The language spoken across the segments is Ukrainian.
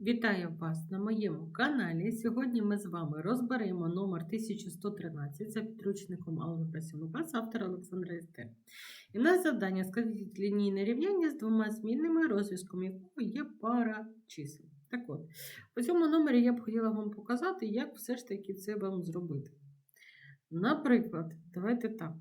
Вітаю вас на моєму каналі. Сьогодні ми з вами розберемо номер 1113 за підручником алгебра 7 клас автора Олександра Істер. І нас завдання складіть лінійне рівняння з двома змінними, розв'язком якого є пара чисел. Так от, по цьому номері я б хотіла вам показати, як все ж таки це вам зробити. Наприклад, давайте так.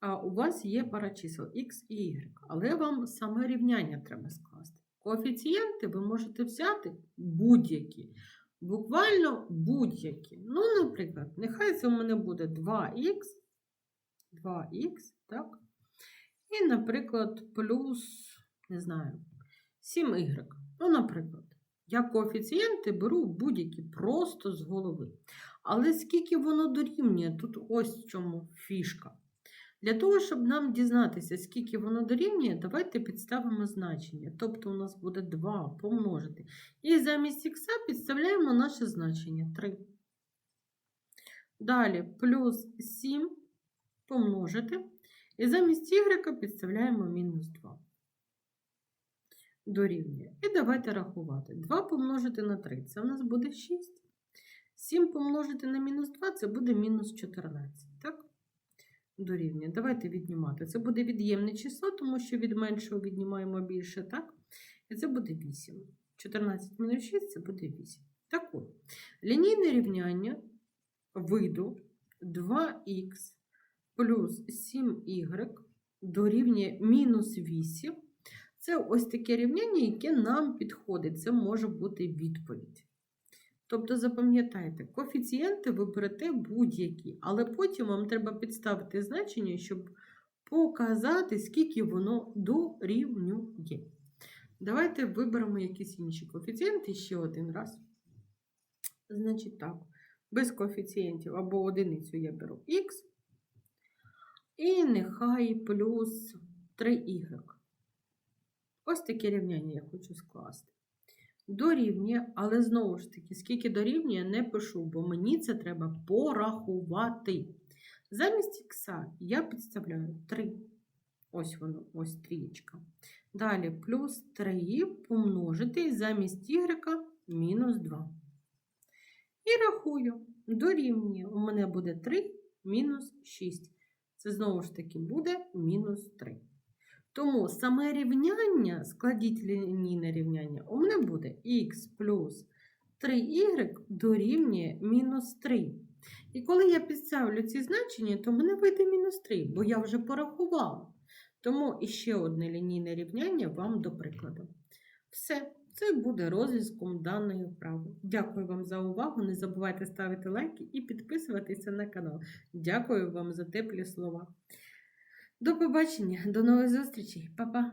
А у вас є пара чисел x і y, але вам саме рівняння треба скласти. Коефіцієнти ви можете взяти будь-які, буквально будь-які. Ну, наприклад, нехай це у мене буде 2х, 2х, так? І, наприклад, плюс, не знаю, 7y. Ну, наприклад, я коефіцієнти беру будь-які просто з голови. Але скільки воно дорівнює, тут ось в чому фішка. Для того, щоб нам дізнатися, скільки воно дорівнює, давайте підставимо значення. Тобто у нас буде 2 помножити. І замість х підставляємо наше значення 3. Далі плюс 7 помножити. І замість y підставляємо мінус 2. Дорівнює. І давайте рахувати. 2 помножити на 3 це у нас буде 6. 7 помножити на мінус 2 це буде мінус 14. Дорівнює. Давайте віднімати. Це буде від'ємне число, тому що від меншого віднімаємо більше, так? І це буде 8. 14 мінус 6 це буде 8. Так от, лінійне рівняння виду 2х плюс 7y дорівнює мінус 8. Це ось таке рівняння, яке нам підходить. Це може бути відповідь. Тобто, запам'ятайте, коефіцієнти ви берете будь-які, але потім вам треба підставити значення, щоб показати, скільки воно дорівнює. Давайте виберемо якісь інші коефіцієнти ще один раз. Значить так, без коефіцієнтів або одиницю я беру х. І нехай плюс 3y. Ось таке рівняння я хочу скласти дорівнює, але знову ж таки, скільки дорівнює, не пишу, бо мені це треба порахувати. Замість х я підставляю 3. Ось воно, ось трієчка. Далі плюс 3 помножити замість y мінус 2. І рахую, дорівнює. У мене буде 3 мінус 6. Це знову ж таки буде мінус 3. Тому саме рівняння, складіть лінійне рівняння, у мене буде х плюс 3y дорівнює мінус 3. І коли я підставлю ці значення, то мене вийде мінус 3, бо я вже порахувала. Тому іще одне лінійне рівняння вам до прикладу. Все, це буде розв'язком даної вправи. Дякую вам за увагу. Не забувайте ставити лайки і підписуватися на канал. Дякую вам за теплі слова. До побачення, до нових зустрічей, Па-па!